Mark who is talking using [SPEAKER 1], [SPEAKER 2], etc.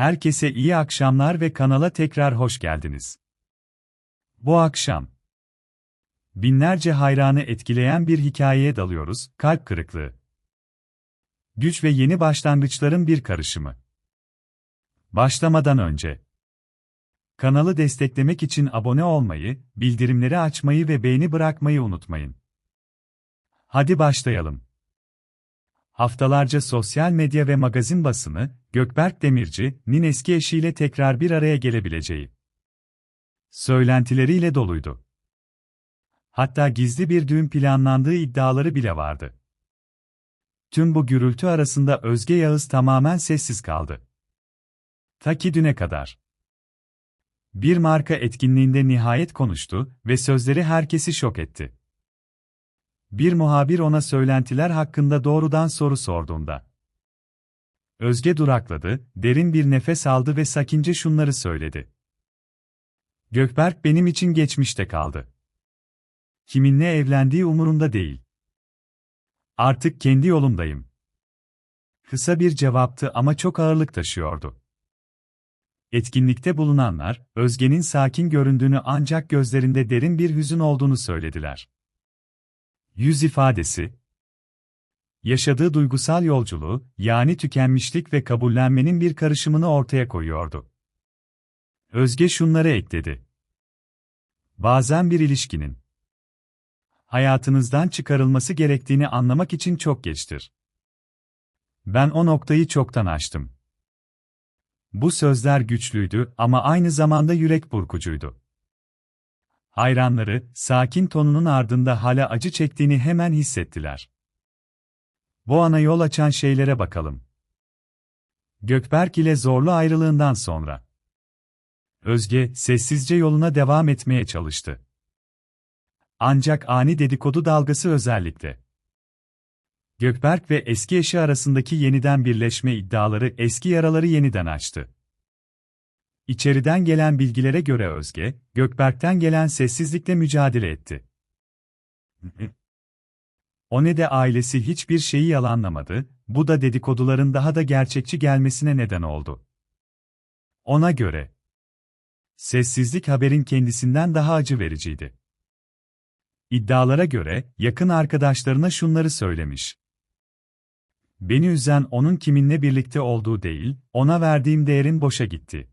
[SPEAKER 1] Herkese iyi akşamlar ve kanala tekrar hoş geldiniz. Bu akşam binlerce hayranı etkileyen bir hikayeye dalıyoruz. Kalp kırıklığı. Güç ve yeni başlangıçların bir karışımı. Başlamadan önce kanalı desteklemek için abone olmayı, bildirimleri açmayı ve beğeni bırakmayı unutmayın. Hadi başlayalım. Haftalarca sosyal medya ve magazin basını, Gökberk Demirci'nin eski eşiyle tekrar bir araya gelebileceği söylentileriyle doluydu. Hatta gizli bir düğün planlandığı iddiaları bile vardı. Tüm bu gürültü arasında Özge Yağız tamamen sessiz kaldı. Ta ki düne kadar. Bir marka etkinliğinde nihayet konuştu ve sözleri herkesi şok etti. Bir muhabir ona söylentiler hakkında doğrudan soru sorduğunda. Özge durakladı, derin bir nefes aldı ve sakince şunları söyledi. Gökberk benim için geçmişte kaldı. Kiminle evlendiği umurumda değil. Artık kendi yolumdayım. Kısa bir cevaptı ama çok ağırlık taşıyordu. Etkinlikte bulunanlar, Özge'nin sakin göründüğünü ancak gözlerinde derin bir hüzün olduğunu söylediler. Yüz ifadesi, yaşadığı duygusal yolculuğu, yani tükenmişlik ve kabullenmenin bir karışımını ortaya koyuyordu. Özge şunları ekledi. Bazen bir ilişkinin hayatınızdan çıkarılması gerektiğini anlamak için çok geçtir. Ben o noktayı çoktan aştım. Bu sözler güçlüydü ama aynı zamanda yürek burkucuydu. Hayranları, sakin tonunun ardında hala acı çektiğini hemen hissettiler. Bu ana yol açan şeylere bakalım. Gökberk ile zorlu ayrılığından sonra. Özge, sessizce yoluna devam etmeye çalıştı. Ancak ani dedikodu dalgası özellikle. Gökberk ve eski eşi arasındaki yeniden birleşme iddiaları eski yaraları yeniden açtı. İçeriden gelen bilgilere göre Özge, Gökberk'ten gelen sessizlikle mücadele etti. O ne de ailesi hiçbir şeyi yalanlamadı, bu da dedikoduların daha da gerçekçi gelmesine neden oldu. Ona göre, sessizlik haberin kendisinden daha acı vericiydi. İddialara göre, yakın arkadaşlarına şunları söylemiş. Beni üzen onun kiminle birlikte olduğu değil, ona verdiğim değerin boşa gitti.